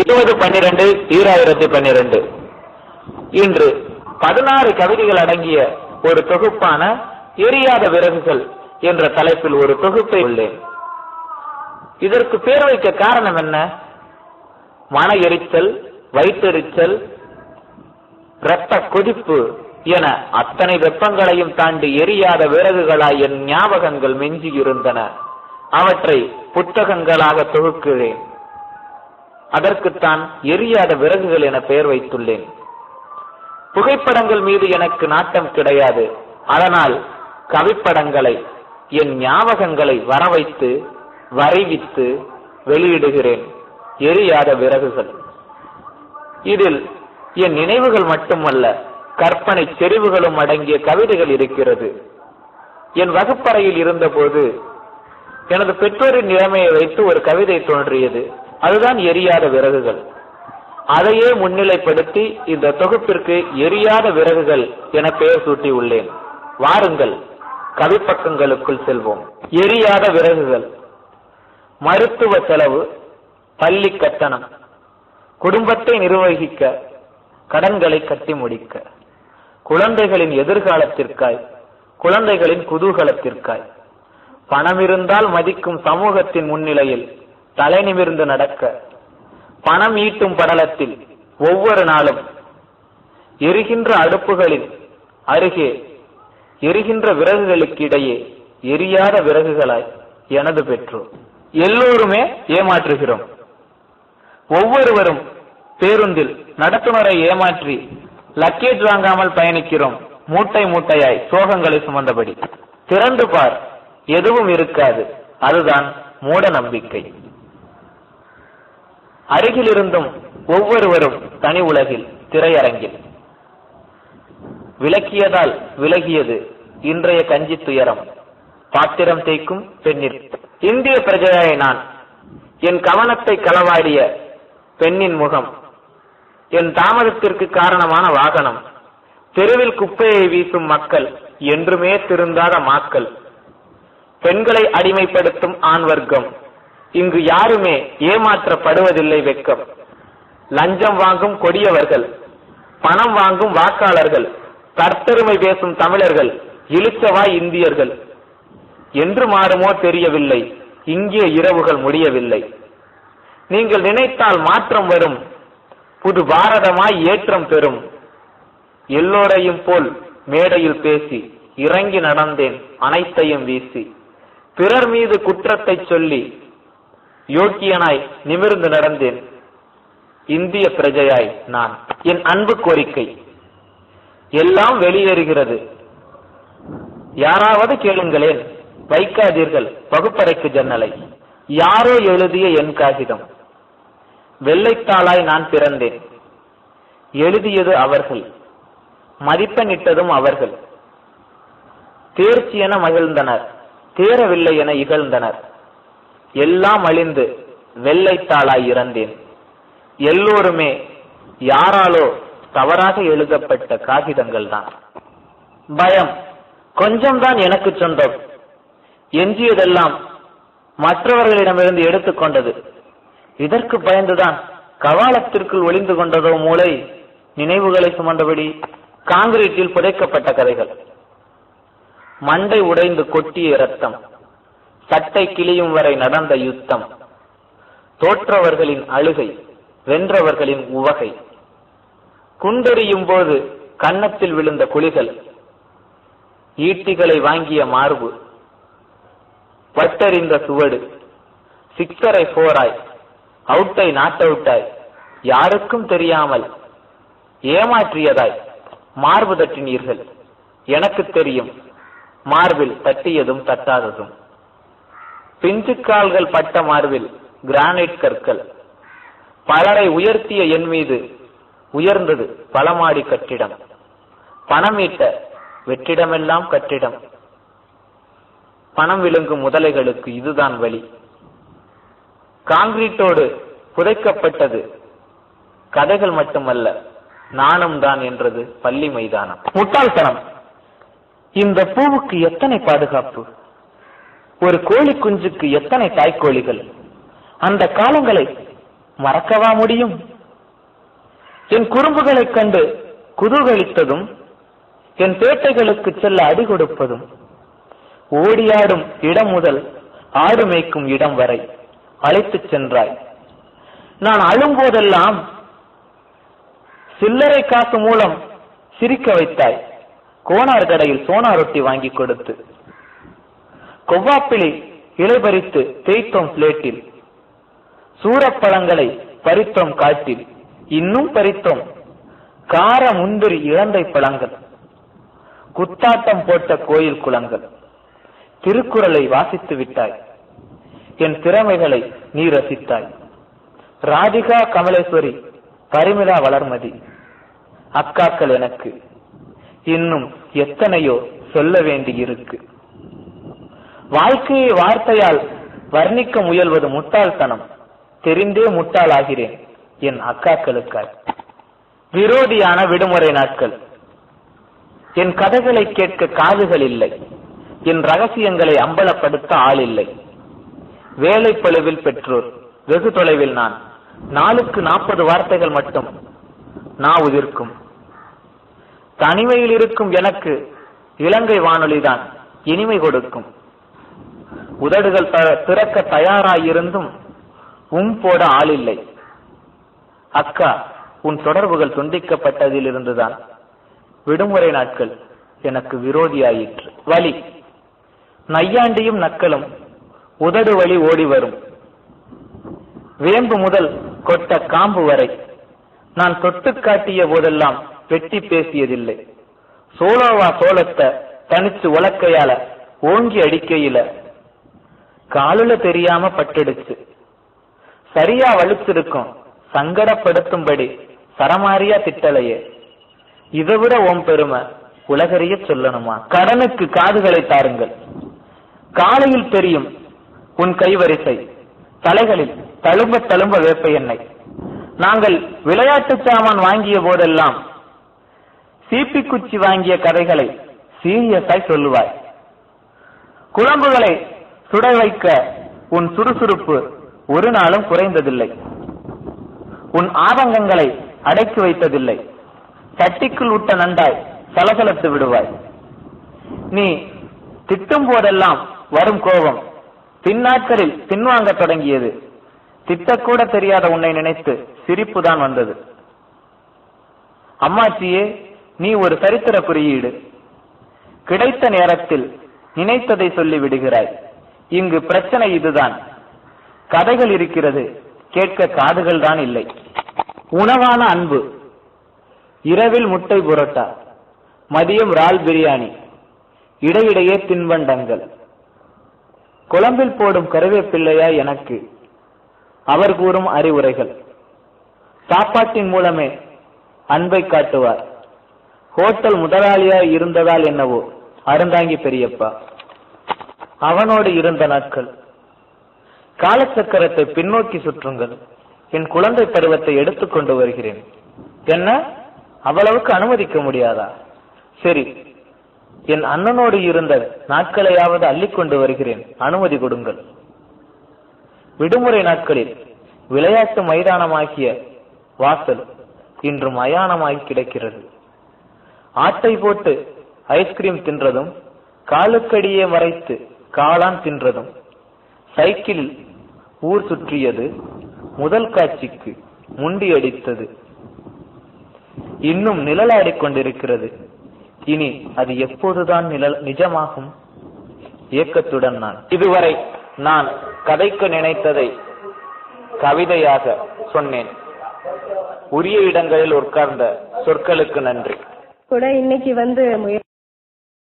இருபது பன்னிரண்டு ஈராயிரத்தி பன்னிரண்டு. இன்று பதினாறு கவிதைகள் அடங்கிய ஒரு தொகுப்பான எரியாத விறகுகள் என்ற தலைப்பில் ஒரு தொகுப்பை உள்ளேன். இதற்கு பேர் வைக்க காரணம் என்ன? மன எரிச்சல் வயிற்றெரிச்சல் இரத்த கொதிப்பு என அத்தனை வெப்பங்களையும் தாண்டி எரியாத விறகுகளாய் என் ஞாபகங்கள் மிஞ்சியிருந்தன. அவற்றை புத்தகங்களாக தொகுக்கிறேன். அதற்குத்தான் எரியாத விறகுகள் என பெயர் வைத்துள்ளேன். புகைப்படங்கள் மீது எனக்கு நாட்டம் கிடையாது. அதனால் கவிப்படங்களை என் ஞாபகங்களை வரவைத்து வரைவித்து வெளியிடுகிறேன். எரியாத விறகுகள். இதில் என் நினைவுகள் மட்டுமல்ல கற்பனை செறிவுகளும் அடங்கிய கவிதைகள் இருக்கிறது. என் வகுப்பறையில் இருந்தபோது எனது பெற்றோரின் நிலைமையை வைத்து ஒரு கவிதை தோன்றியது. அதுதான் எரியாத விறகுகள். அதையே முன்னிலைப்படுத்தி இந்த தொகுப்பிற்கு எரியாத விறகுகள் என பெயர் சூட்டி உள்ளேன். வாருங்கள் கவிப்பக்கங்களுக்குள் செல்வோம். எரியாத விறகுகள். மருத்துவ செலவு பள்ளி கட்டணம். குடும்பத்தை நிர்வகிக்க கடன்களை கட்டி முடிக்க. குழந்தைகளின் எதிர்காலத்திற்காய் குழந்தைகளின் குதூகலத்திற்காய். பணம் இருந்தால் மதிக்கும் சமூகத்தின் முன்னிலையில் தலை நிமிர்ந்து நடக்க பணம் ஈட்டும் படலத்தில் ஒவ்வொரு நாளும் எரிகின்ற அடுப்புகளின் அருகே எரிகின்ற விறகுகளுக்கு இடையே எரியாத விறகுகளாய் எனது பெற்றோர். எல்லோருமே ஏமாற்றுகிறோம். ஒவ்வொருவரும் பேருந்தில் நடத்துனரை ஏமாற்றி லக்கேஜ் வாங்காமல் பயணிக்கிறோம். மூட்டை மூட்டையாய் சோகங்களை சுமந்தபடி. திறந்து பார் எதுவும் இருக்காது. அதுதான் மூட நம்பிக்கை. அருகிலிருந்தும் ஒவ்வொருவரும் தனி உலகில் திரையரங்கில். விலக்கியதால் விலகியது இன்றைய கஞ்சி துயரம். பாத்திரம் தேய்க்கும் பெண்ணிற்கு இந்திய பிரஜையாய் நான் என் கவனத்தை களவாடிய பெண்ணின் முகம் என் தாமதத்திற்கு காரணமான வாகனம் தெருவில் குப்பையை வீசும் மக்கள் என்றுமே திருந்தாத மாக்கள் பெண்களை அடிமைப்படுத்தும் ஆண் வர்க்கம் இங்கு யாருமே ஏமாற்றப்படுவதில்லை வெக்கம் லஞ்சம் வாங்கும் கொடியவர்கள் பணம் வாங்கும் வாக்காளர்கள் தற்பெருமை பேசும் தமிழர்கள் இழுச்சவாய் இந்தியர்கள். என்று மாறுமோ தெரியவில்லை. இங்கே இரவுகள் முடியவில்லை. நீங்கள் நினைத்தால் மாற்றம் வரும். புது பாரதமாய் ஏற்றம் பெறும். எல்லோரையும் போல் மேடையில் பேசி இறங்கி நடந்தேன் அனைத்தையும் வீசி. பிறர் மீது குற்றத்தை சொல்லி யோக்கியனாய் நிமிர்ந்து நடந்தேன். இந்திய பிரஜையாய் நான். என் அன்பு கோரிக்கை. எல்லாம் வெளியேறுகிறது. யாராவது கேளுங்களேன். வைக்காதீர்கள். பகுப்பறைக்கு ஜன்னலை. யாரோ எழுதிய என் காகிதம். வெள்ளைத்தாளாய் நான் பிறந்தேன். எழுதியது அவர்கள். மதிப்பெண்ணிட்டதும் அவர்கள். தேர்ச்சி என மகிழ்ந்தனர். தேரவில்லை என இகழ்ந்தனர். எல்லாம் அழிந்து வெள்ளைத்தாளாய் இறந்தேன். எல்லோருமே யாராலோ தவறாக எழுதப்பட்ட காகிதங்கள் தான் பயம் கொஞ்சம்தான் எனக்கு சொந்தம். எஞ்சியதெல்லாம் மற்றவர்களிடமிருந்து எடுத்துக்கொண்டது இதற்கு பயந்துதான் கவாலத்திற்குள் ஒளிந்து கொண்டதோ மூளை நினைவுகளை சுமந்தபடி காங்கிரீட்டில் புதைக்கப்பட்ட கதைகள். மண்டை உடைந்து கொட்டிய இரத்தம். சட்டை கிளியும் வரை நடந்த யுத்தம். தோற்றவர்களின் அழுகை வென்றவர்களின் உவகை. குண்டெறியும் போது கன்னத்தில் விழுந்த குழிகள். ஈட்டிகளை வாங்கிய மார்பு. பட்டறிந்த சுவடு. சிக்ஸரை போராய். அவுட்டை நாட் அவுட்டாய் யாருக்கும் தெரியாமல் ஏமாற்றியதாய். மார்பு தட்டினீர்கள். எனக்கு தெரியும். மார்பில் தட்டியதும் தட்டாததும். பிஞ்சுக்கால்கள் பட்ட மார்பில் கிரானைட் கற்கள். பலரை உயர்த்திய என் மீது உயர்ந்தது பலமாடி கட்டிடம். பணம் ஈட்ட வெற்றிடமெல்லாம் கட்டிடம். பணம் விழுங்கும் முதலைகளுக்கு இதுதான் வழி. காங்கிரீட்டோடு புதைக்கப்பட்டது கதைகள் மட்டுமல்ல நாணம் தான் என்றது பள்ளி மைதானம். முட்டாள்தனம். இந்த பூவுக்கு எத்தனை பாதுகாப்பு? ஒரு கோழி குஞ்சுக்கு எத்தனை தாய்க்கோழிகள்? அந்த காலங்களை மறக்கவா முடியும்? என் குறும்புகளைக் கண்டு குதூகலித்ததும் என் பேட்டைகளுக்கு செல்ல அடி கொடுப்பதும் ஓடியாடும் இடம் முதல் ஆடு மேய்க்கும் இடம் வரை அழைத்துச் சென்றாய். நான் அழும்போதெல்லாம் சில்லறை காசு மூலம் சிரிக்க வைத்தாய். கோனார் கடையில் சோனா ரொட்டி வாங்கி கொடுத்து கொவ்வாப்பிலை இலை பறித்து தேய்த்தோம் பிளேட்டில். சூரப்பழங்களை பறித்தோம் காட்டில். இன்னும் பறித்தோம். கார முந்திரி இழந்தை பழங்கள். குத்தாட்டம் போட்ட கோயில் குளங்கள். திருக்குறளை வாசித்து விட்டாய். என் திறமைகளை நீ ரசித்தாய். ராதிகா கமலேஸ்வரி பரிமிளா வளர்மதி. அக்காக்கள் எனக்கு. இன்னும் எத்தனையோ சொல்ல வேண்டியிருக்கு. வாழ்க்கையை வார்த்தையால் வர்ணிக்க முயல்வது முட்டாள்தனம். தெரிந்தே முட்டாளாகிறேன் என் அக்காக்களுக்காய். விரோதியான விடுமுறை நாட்கள். என் கதைகளை கேட்க காதுகள் இல்லை. என் ரகசியங்களை அம்பலப்படுத்த ஆள் இல்லை. வேலை பழுவில் பெற்றோர் வெகு தொலைவில் நான். நாளுக்கு நாற்பது வார்த்தைகள் மட்டும் நான் உதிர்க்கும். தனிமையில் இருக்கும் எனக்கு இலங்கை வானொலிதான் இனிமை கொடுக்கும். உதடுகள் திறக்க தயாராயிருந்தும் உம் போட ஆளில்லை. அக்கா உன் தொடர்புகள் துண்டிக்கப்பட்டதிலிருந்துதான். விடுமுறை நாட்கள் எனக்கு விரோதியாயிற்று. வலி. நையாண்டியும் நக்கலும் உதடு வழி ஓடி வரும். வேம்பு முதல் கொட்ட காம்பு வரை நான் தொட்டு காட்டிய போதெல்லாம் வெட்டி பேசியதில்லை. சோலோவா சோளத்தை தனிச்சு உலக்கையால ஓங்கி அடிக்கையில காலுல தெரியாம பட்டுடுச்சு. சரியா வலிச்சிருக்கும். சங்கடப்படுத்தும்படி சரமாரியா திட்டலையே. இதை விட ஓம் பெருமை உலகறிய சொல்லணுமா? கடனுக்கு காதுகளை தாருங்கள். காலையில் தெரியும் உன் கைவரிசை. தலைகளில் தழும்ப தழும்ப வேப்ப எண்ணெய். நாங்கள் விளையாட்டு சாமான் வாங்கிய போதெல்லாம் சீப்பி குச்சி வாங்கிய கதைகளை சீரியஸாய் சொல்லுவாய். குழம்புகளை சுட வைக்க உன் சுறுசுறுப்பு ஒரு நாளும் குறைந்ததில்லை. உன் ஆதங்கங்களை அடக்கி வைத்ததில்லை. சட்டிக்குள் விட்ட நண்டாய் சலசலத்து விடுவாய். நீ திட்டும் போதெல்லாம் வரும் கோபம். பின்னாட்களில் பின்வாங்க தொடங்கியது. திட்டக்கூட தெரியாத உன்னை நினைத்து சிரிப்புதான் வந்தது. அம்மாச்சியே நீ ஒரு சரித்திர குறியீடு. கிடைத்த நேரத்தில் நினைத்ததை சொல்லி விடுகிறாய். இங்கு பிரச்சனை இதுதான். கதைகள் இருக்கிறது கேட்க காதுகள் தான் இல்லை. உணவான அன்பு. இரவில் முட்டை புரோட்டா மதியம் ரால் பிரியாணி இடையிடையே தின்பண்டங்கள். குழம்பில் போடும் கருவேப்பிள்ளையா எனக்கு? அவர் கூறும் அறிவுரைகள். சாப்பாட்டின் மூலமே அன்பை காட்டுவார். ஹோட்டல் முதலாளியா இருந்ததால் என்னவோ? அருந்தாங்கி பெரியப்பா. அவனோடு இருந்த நாட்கள். காலச்சக்கரத்தை பின்னோக்கி சுற்றுங்கள். என் குழந்தை பருவத்தை எடுத்துக்கொண்டு வருகிறேன். என்ன? அவ்வளவுக்கு அனுமதிக்க முடியாதா? சரி. என் அண்ணனோடு இருந்த நாட்களையாவது அள்ளிக்கொண்டு வருகிறேன். அனுமதி கொடுங்கள். விடுமுறை நாட்களில் விளையாட்டு மைதானமாகிய வாசல் இன்று மயானமாகி கிடக்கிறது. ஆட்டை போட்டு ஐஸ்கிரீம் தின்றதும் காலுக்கடியே மறைத்து காளான் தின்றதும் சைக்கிள் ஊர் சுற்றியது முதல் காட்சிக்கு முண்டி அடித்தது. இன்னும் நிழலாடிக் கொண்டிருக்கிறது. இனி அது எப்போதுதான் நிழல் நிஜமாகும்? இயக்கத்துடன் நான். இதுவரை நான் கதைக்கு நினைத்ததை கவிதையாக சொன்னேன். உரிய இடங்களில் உட்கார்ந்த சொற்களுக்கு நன்றி. கூட இன்னைக்கு வந்து